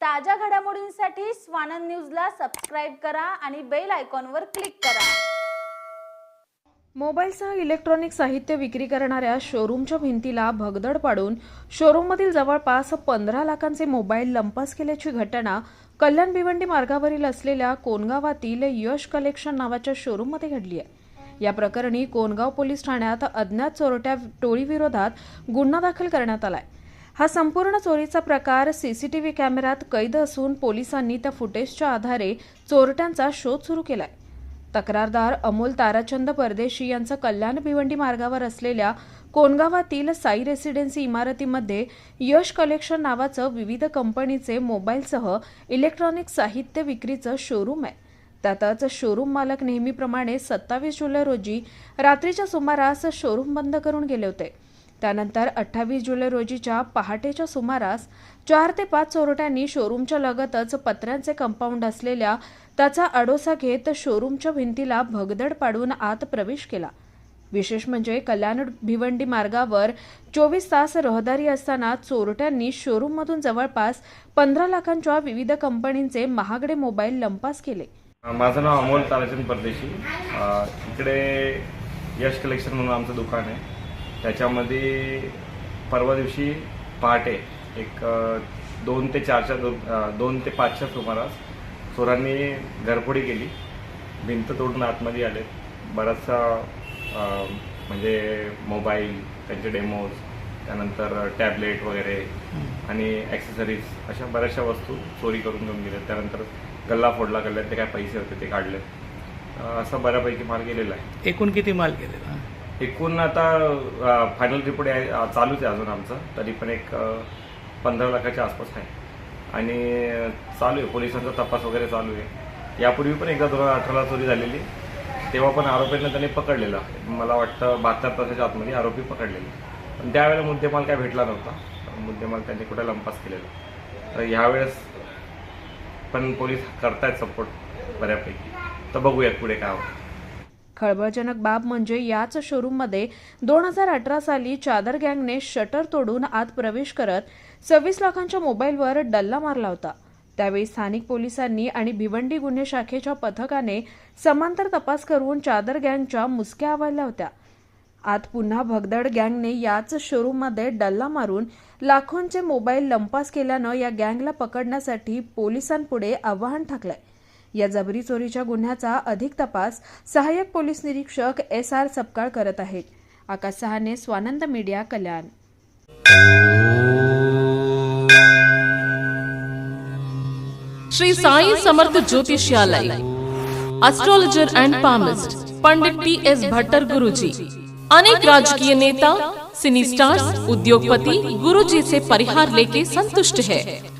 ताज्या घडामोडींसाठी स्वानंद न्यूजला सबस्क्राईब करा आणि बेल आयकॉनवर क्लिक करा. मोबाईलसह इलेक्ट्रॉनिक साहित्य विक्री करणाऱ्या शोरूमच्या भिंतीला भगदड पाडून शोरूममधील जवळपास पंधरा लाखांचे मोबाईल लंपास केल्याची घटना कल्याण भिवंडी मार्गावरील असलेल्या कोनगावातील यश कलेक्शन नावाच्या शोरूममध्ये घडली आहे. या प्रकरणी कोनगाव पोलीस ठाण्यात अज्ञात चोरट्या टोळीविरोधात गुन्हा दाखल करण्यात आलाय. हा संपूर्ण चोरीचा प्रकार सीसीटीव्ही कॅमेऱ्यात कैद असून पोलिसांनी त्या फुटेजच्या आधारे चोरट्यांचा शोध सुरू केलाय. तक्रारदार अमोल ताराचंद परदेशी यांचं कल्याण भिवंडी मार्गावर असलेल्या कोनगावातील साई रेसिडेन्सी इमारतीमध्ये यश कलेक्शन नावाचं विविध कंपनीचे मोबाईलसह इलेक्ट्रॉनिक साहित्य विक्रीचं शोरूम आहे. त्यातच शोरूम मालक नेहमीप्रमाणे सत्तावीस जुलै रोजी रात्रीच्या सुमारास शोरूम बंद करून गेले होते. त्यानंतर अठ्ठावीस जुलै रोजीच्या पहाटेच्या सुमारास चार ते पाच चोरट्यांनी शोरूमच्या लगतच पत्र्यांचे कंपाऊंड असलेल्या त्याचा आडोसा घेत शोरूमच्या भिंतीला भगदड पाडून आत प्रवेश केला. विशेष म्हणजे कल्याण भिवंडी मार्गावर चोवीस तास रहदारी असताना चोरट्यांनी शोरूममधून जवळपास पंधरा लाखांच्या विविध कंपनींचे महागडे मोबाईल लंपास केले. माझं नाव अमोल ताराचंद परदेशी. इकडे यश कलेक्शन म्हणून आमचं दुकान आहे. त्याच्यामध्ये परवा दिवशी पहाटे एक दोन ते चारच्या दोन ते पाचच्या सुमारास चोरांनी घरफोडी केली. भिंत तोडून आतमध्ये आले. बराचसा म्हणजे मोबाईल त्यांचे डेमोज त्यानंतर टॅबलेट वगैरे आणि ॲक्सेसरीज अशा बऱ्याचशा वस्तू चोरी करून घेऊन गेल्या त्यानंतर गल्ला फोडला गल्ल्यात ते काय पैसे होते ते काढले. असा बऱ्यापैकी माल गेलेला आहे. एकूण किती माल गेलेला? एकूण आता फायनल रिपोर्ट आहे चालूच आहे अजून आमचं. तरी पण एक पंधरा लाखाच्या आसपास आहे. आणि चालू आहे. पोलिसांचा तपास वगैरे चालू आहे. यापूर्वी पण एकदा दोन हजार अठराला चोरी झालेली. तेव्हा पण आरोपींना त्यांनी पकडलेला. मला वाटतं बहात्तर तासाच्या आतमध्ये आरोपी पकडलेले. पण त्यावेळेला मुद्देमाल काय भेटला नव्हता. मुद्देमाल त्यांनी कुठे लंपास केलेला. तर ह्यावेळेस पण पोलीस करतायत सपोर्ट बऱ्यापैकी. तर बघूयात पुढे काय होतं. खळबळजनक बाब म्हणजे याच शोरूममध्ये दोन हजार अठरा साली चादर गँगने शटर तोडून आत प्रवेश करत सव्वीस लाखांच्या मोबाईलवर डल्ला मारला होता. त्यावेळी स्थानिक पोलिसांनी आणि भिवंडी गुन्हे शाखेच्या पथकाने समांतर तपास करून चादर गँगच्या मुसक्या आवळल्या होत्या. आत पुन्हा भगदड गँगने याच शोरूममध्ये डल्ला मारून लाखोंचे मोबाईल लंपास केल्यानं या गँगला पकडण्यासाठी पोलिसांपुढे आव्हान ठाकलंय. या जबरी चोरीच्या गुन्ह्याचा अधिक तपास सहाय्यक पोलीस निरीक्षक एस आर सपकाळ करत आहेत. आकाश सहाने Swanand media Kalyan. Shri Sai Samarth ज्योतिषालय astrologer and palmist Pandit T S Bhattar Guruji अनेक राजकीय नेता सिनी स्टार्स उद्योगपति गुरुजी से परिहार लेके संतुष्ट है।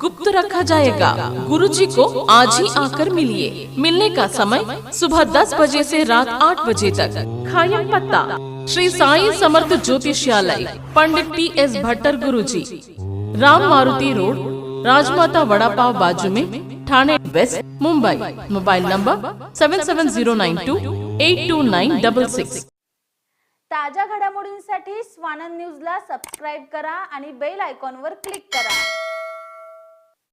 गुप्त रखा जाएगा। गुरु जी को आज ही आकर मिलिए। मिलने का समय सुबह 10 बजे से रात 8 बजे तक। खायम पत्ता। Shri Sai Samarth ज्योतिषालय। Pandit T S Bhattar Guru ji Ram Maruti road Rajmata vada pav बाजू में Thane west Mumbai. Mobile number seven seven zero nine two eight two nine double six. ताज्या घडामोडींसाठी स्वानंद न्यूजला सबस्क्राईब करा आणि बेल आयकॉनवर क्लिक करा.